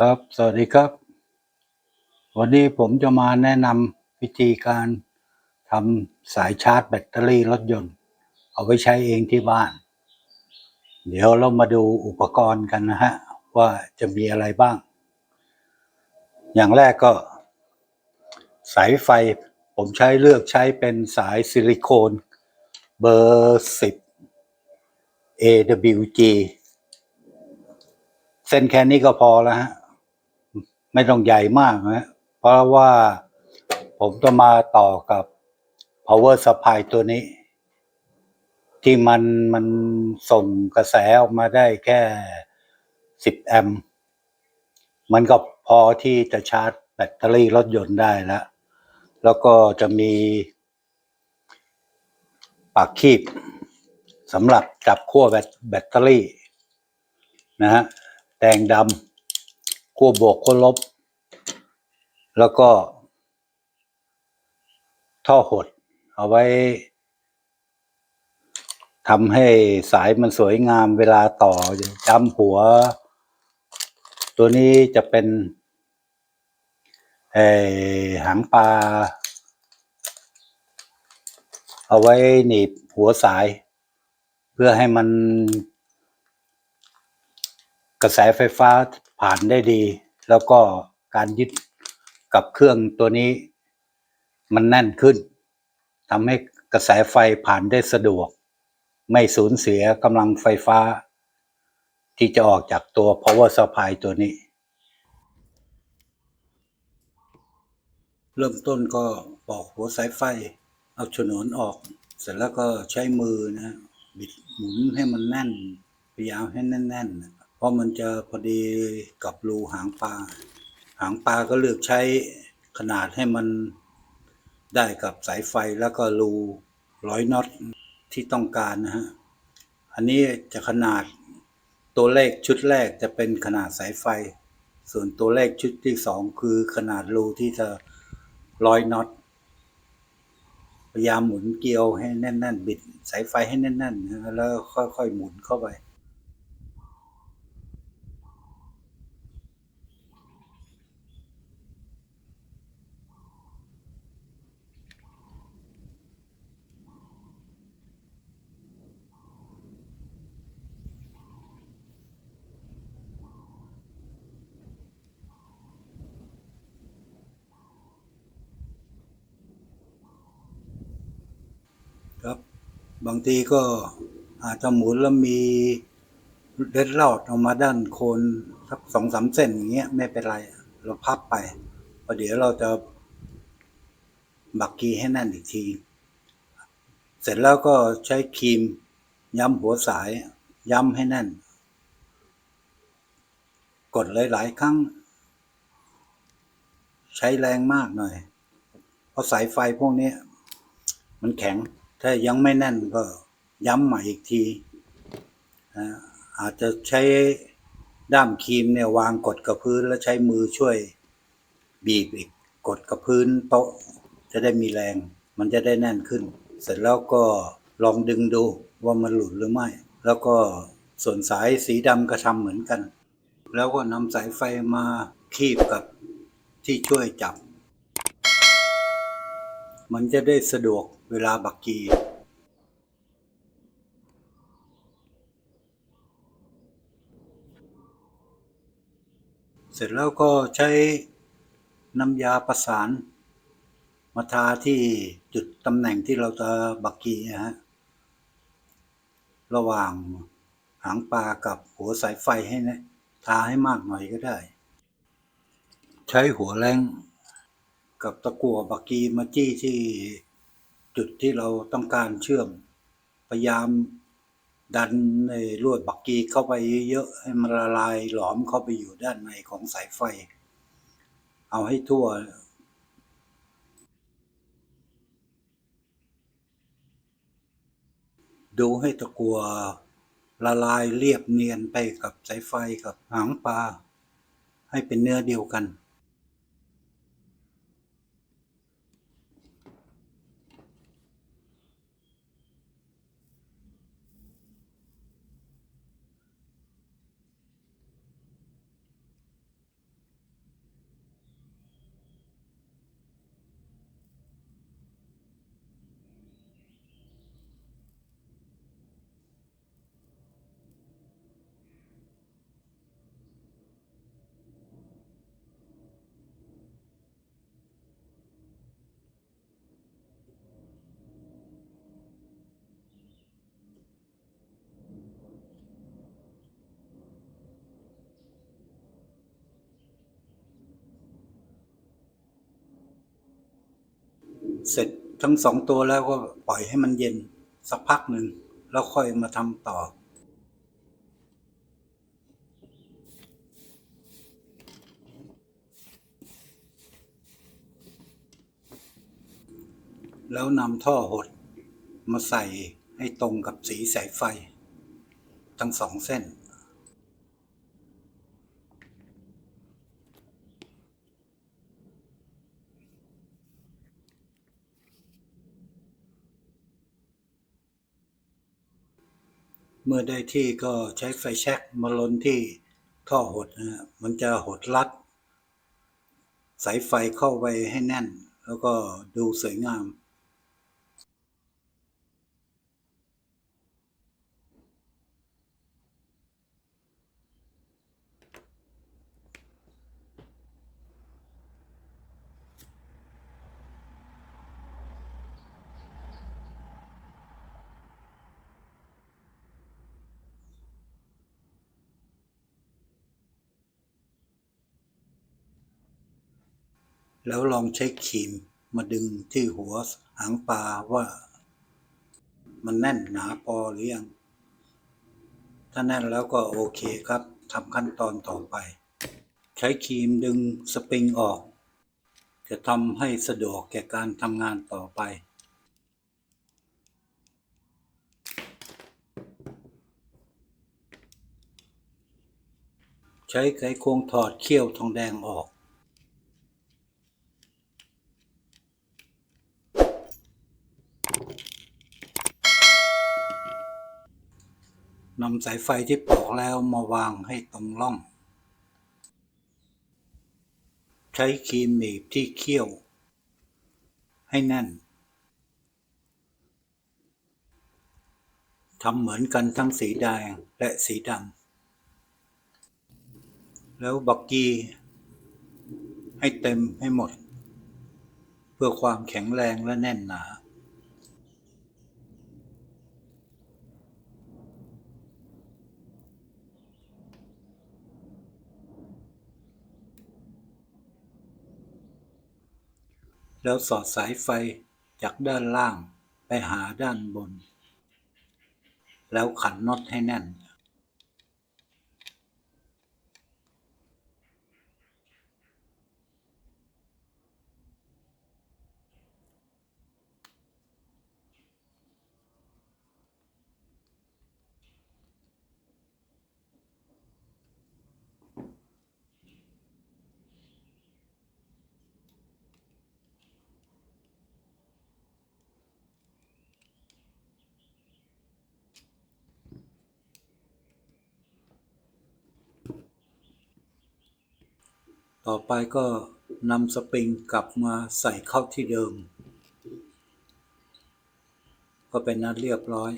ครับ สวัสดีครับ วันนี้ผมจะมาแนะนำวิธีการทำสายชาร์จแบตเตอรี่รถยนต์ เอาไว้ใช้เองที่บ้าน เดี๋ยวเรามาดูอุปกรณ์กันนะฮะ ว่าจะมีอะไรบ้าง อย่างแรกก็ สายไฟผมใช้เลือกใช้เป็นสายซิลิโคนเบอร์10 AWG เส้นแค่นี้ก็พอแล้วฮะ ไม่ต้องใหญ่มากนะเพราะว่าผมจะมาต่อกับ power supply ตัวนี้ ที่มันมันส่งกระแสออกมาได้แค่ 10 แอมป์มันก็พอที่จะชาร์จแบตเตอรี่รถยนต์ได้แล้ว แล้วก็จะมีปากคีบสำหรับจับขั้วแบตแบตเตอรี่นะฮะแดงดำ ขั้วบวกขั้วลบ แล้วก็ ท่อหด เอาไว้ทำให้สายมันสวยงามเวลาต่อจำหัว ตัวนี้จะเป็นเออหางปลา เอาไว้หนีบหัวสาย เพื่อให้มันกระแสไฟฟ้า ผ่านได้ดี แล้วก็การยึดกับเครื่องตัวนี้ มันแน่นขึ้นทำให้กระแสไฟผ่านได้สะดวก ไม่สูญเสียกำลังไฟฟ้า ที่จะออกจากตัว power supply ตัวนี้ เริ่มต้นก็ปอกหัวสายไฟ เอาฉนวนออก เสร็จแล้วก็ใช้มือนะ บิดหมุนให้มันแน่น พยายามให้แน่นๆ ราะมันจะพอดีกับรูหางปลา หางปลาก็เลือกใช้ขนาดให้มันได้กับสายไฟแล้วก็รูร้อยน็อตที่ต้องการนะฮะ อันนี้จะขนาดตัวเลขชุดแรกจะเป็นขนาดสายไฟ ส่วนตัวเลขชุดที่สองคือขนาดรูที่จะร้อยน็อต พยายามหมุนเกลียวให้แน่น ๆ บิดสายไฟให้แน่นๆนะแล้วค่อยๆหมุนเข้าไป บางทีก็อาจจะหมุนแล้วมีเล็ดลอดออกมาด้านโคนสักสองสามเส้นอย่างเงี้ยไม่เป็นไร เราพับไปพอเดี๋ยวเราจะบักกีให้แน่นอีกที เสร็จแล้วก็ใช้ครีม ย้ำหัวสาย ย้ำให้แน่น กดหลายๆครั้ง ใช้แรงมากหน่อย เพราะสายไฟพวกนี้มันแข็ง ถ้ายังไม่แน่นก็ย้ำใหม่อีกทีอาจจะใช้ด้ามครีมเนี่ยวางกดกับพื้นแล้วใช้มือช่วยบีบอีกกดกับพื้นโต๊ะจะได้มีแรง มันจะได้แน่นขึ้น เสร็จแล้วก็ลองดึงดูว่ามันหลุดหรือไม่ แล้วก็ส่วนสายสีดำก็ทำเหมือนกัน แล้วก็นำสายไฟมาคีบกับที่ช่วยจับ มันจะได้สะดวกเวลาบักกี เสร็จแล้วก็ใช้น้ำยาประสานมาทาที่จุดตำแหน่งที่เราจะบักกีนะฮะ ระหว่างหางปลากับหัวสายไฟให้นะ ทาให้มากหน่อยก็ได้ ใช้หัวแรง กับตะกั่วบักกีมาจี้ที่จุดที่เราต้องการเชื่อม พยายามดันในลวดบักกีเข้าไปเยอะๆให้มันละลายหลอมเข้าไปอยู่ด้านในของสายไฟ เอาให้ทั่วดูให้ตะกัวละลายเรียบเนียนไปกับสายไฟกับหางปลาให้เป็นเนื้อเดียวกัน เสร็จทั้งสองตัวแล้วก็ปล่อยให้มันเย็นสักพักหนึ่ง แล้วค่อยมาทำต่อ แล้วนำท่อหดมาใส่ให้ตรงกับสีสายไฟ ทั้งสองเส้น เมื่อได้ที่ก็ใช้ไฟแช็กมาลนที่ท่อหดนะมันจะหดรัด สายไฟเข้าไปให้แน่น แล้วก็ดูสวยงาม แล้วลองใช้ครีมมาดึงที่หัวหางปลาว่า มันแน่นหนาพอหรือยัง ถ้าแน่นแล้วก็โอเคครับทำขั้นตอนต่อไป ใช้ครีมดึงสปริงออก จะทำให้สะดวกแก่การทำงานต่อไปใช้ไขควงถอดเขี้ยวทองแดงออก นำสายไฟที่ปอกแล้วมาวางให้ตรงร่อง ใช้ครีมหนีบที่เขี้ยว ให้แน่นทำเหมือนกันทั้งสีแดงและสีดำ แล้วบักกี้ให้เต็มให้หมด เพื่อความแข็งแรงและแน่นหนา แล้วสอดสายไฟจากด้านล่างไปหาด้านบน แล้วขันน็อตให้แน่น ต่อไปก็นำสปริงกลับมาใส่เข้าที่เดิม ก็เป็นนัดเรียบร้อย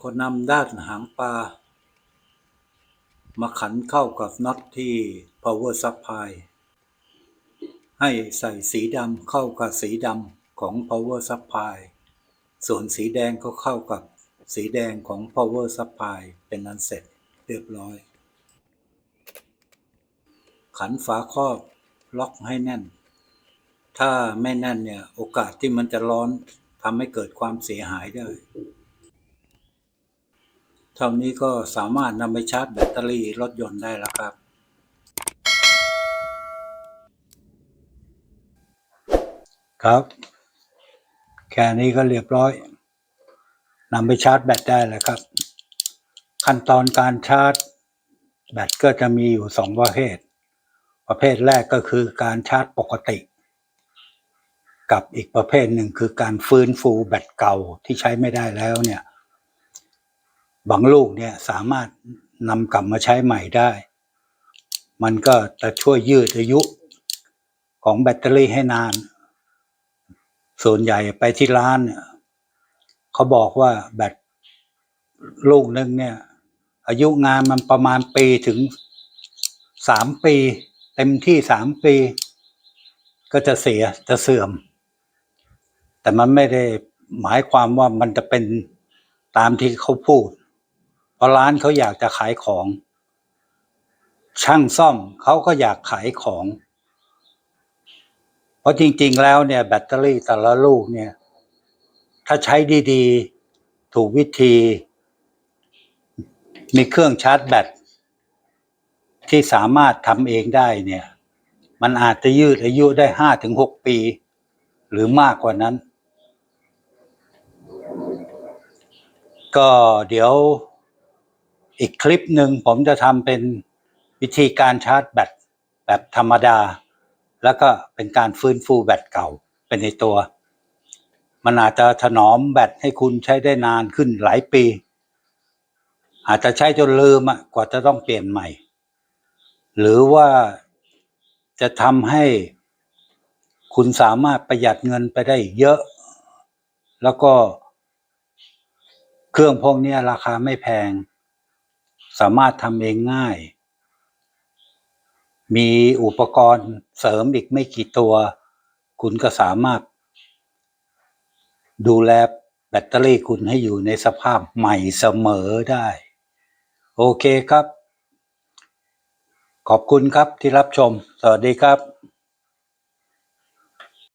ก็นำด้านหางปลา มาขันเข้ากับน็อตที่ power supply ให้ใส่สีดำเข้ากับสีดำของ power supply ส่วนสีแดงก็เข้ากับสีแดงของ power supply เป็นอันเสร็จเรียบร้อย ขันฝาครอบล็อกให้แน่น ถ้าไม่แน่นเนี่ยโอกาสที่มันจะร้อนทำให้เกิดความเสียหายได้ เท่านี้ก็สามารถนำไปชาร์จแบตเตอรี่รถยนต์ได้แล้วครับ ครับ แค่นี้ก็เรียบร้อยนำไปชาร์จแบตได้แล้วครับ ขั้นตอนการชาร์จ แบตก็จะมีอยู่สองประเภท ประเภทแรกก็คือการชาร์จปกติ กับอีกประเภทหนึ่งคือการฟื้นฟูแบตเก่าที่ใช้ไม่ได้แล้วเนี่ยบางลูกเนี่ยสามารถนำกลับมาใช้ใหม่ได้ มันก็จะช่วยยืดอายุของแบตเตอรี่ให้นาน ส่วนใหญ่ไปที่ร้านเนี่ยเขาบอกว่าแบตลูกหนึงเนี่ย อายุงานมันประมาณปีถึงสามปี เต็มที่สามปี ก็จะเสียจะเสื่อม แต่มันไม่ได้หมายความว่ามันจะเป็นตามที่เขาพูด เพราะร้านเขาอยากจะขายของ ช่างซ่อมเขาก็อยากขายของ เพราะจริง ๆ แล้วเนี่ยแบตเตอรี่แต่ละลูกเนี่ย ถ้าใช้ดีๆ ถูกวิธี มีเครื่องชาร์จแบตที่สามารถทำเองได้เนี่ย มันอาจจะยืดอายุได้ห้าถึงหกปี หรือมากกว่านั้น ก็เดี๋ยวอีกคลิปหนึ่งผมจะทำเป็นวิธีการชาร์จแบตแบบธรรมดา แล้วก็เป็นการฟื้นฟูแบตเก่าเป็นในตัว มันอาจจะถนอมแบตให้คุณใช้ได้นานขึ้นหลายปี อาจจะใช้จนลืมกว่าจะต้องเปลี่ยนใหม่ หรือว่าจะทำให้คุณสามารถประหยัดเงินไปได้เยอะ แล้วก็เครื่องพวกนี้ราคาไม่แพง สามารถทำเองง่าย มีอุปกรณ์เสริมอีกไม่กี่ตัว คุณก็สามารถ ดูแลแบตเตอรี่คุณให้อยู่ในสภาพใหม่เสมอได้ โอเคครับ ขอบคุณครับที่รับชม สวัสดีครับ